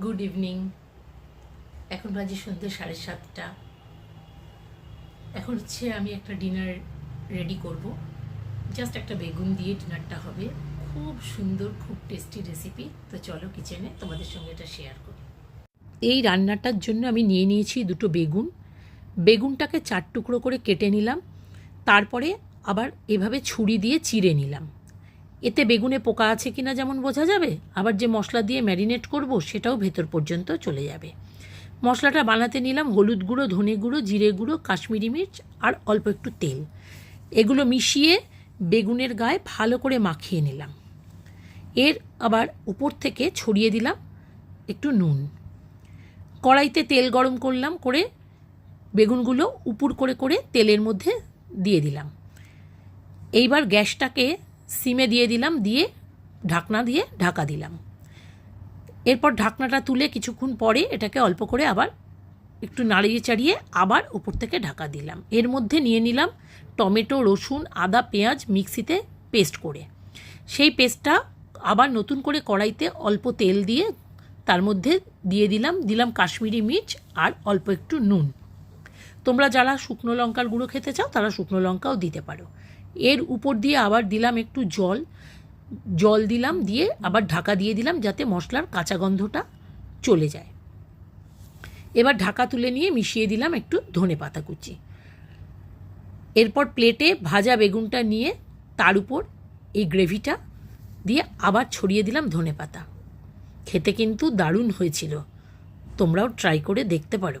Good evening এখন বাজে সন্ধ্যে সাড়ে সাতটা। এখন হচ্ছে আমি একটা ডিনার রেডি করব। জাস্ট একটা বেগুন দিয়ে ডিনারটা হবে। খুব সুন্দর, খুব টেস্টি রেসিপি তো চলো কিচেনে তোমাদের সঙ্গে এটা শেয়ার করি। এই রান্নাটার জন্য আমি নিয়ে নিয়েছি দুটো বেগুন। বেগুনটাকে চার টুকরো করে কেটে নিলাম। তারপরে আবার এভাবে ছুরি দিয়ে চিড়ে নিলাম। এতে বেগুনে পোকা আছে কিনা যেমন বোঝা যাবে, আবার যে মশলা দিয়ে ম্যারিনেট করব সেটাও ভেতর পর্যন্ত চলে যাবে। মশলাটা বানাতে নিলাম হলুদ গুঁড়ো, ধনে গুঁড়ো, জিরে গুঁড়ো, কাশ্মীরি মির্চ আর অল্প একটু তেল। এগুলো মিশিয়ে বেগুনের গায়ে ভালো করে মাখিয়ে নিলাম। এর আবার উপর থেকে ছড়িয়ে দিলাম একটু নুন। কড়াইতে তেল গরম করলাম করে বেগুনগুলো উপুর করে করে তেলের মধ্যে দিয়ে দিলাম। এইবার গ্যাসটাকে সিমে দিয়ে দিলাম, দিয়ে ঢাকনা দিয়ে ঢাকা দিলাম। এরপর ঢাকনাটা তুলে কিছুক্ষণ পরে এটাকে অল্প করে আবার একটু নাড়িয়ে চাড়িয়ে আবার উপর থেকে ঢাকা দিলাম। এর মধ্যে নিয়ে নিলাম টমেটো, রসুন, আদা, পেঁয়াজ মিক্সিতে পেস্ট করে। সেই পেস্টটা আবার নতুন করে কড়াইতে অল্প তেল দিয়ে তার মধ্যে দিয়ে দিলাম দিলাম কাশ্মীরি মির্চ আর অল্প একটু নুন। তোমরা যারা শুকনো লঙ্কার গুঁড়ো খেতে চাও তারা শুকনো লঙ্কাও দিতে পারো। এর উপর দিয়ে আবার দিলাম একটু জল। জল দিলাম, দিয়ে আবার ঢাকা দিয়ে দিলাম যাতে মশলার কাঁচা গন্ধটা চলে যায়। এবার ঢাকা তুলে নিয়ে মিশিয়ে দিলাম একটু ধনে পাতা কুচি। এরপর প্লেটে ভাজা বেগুনটা নিয়ে তার উপর এই গ্রেভিটা দিয়ে আবার ছড়িয়ে দিলাম ধনে পাতা। খেতে কিন্তু দারুণ হয়েছিল। তোমরাও ট্রাই করে দেখতে পারো।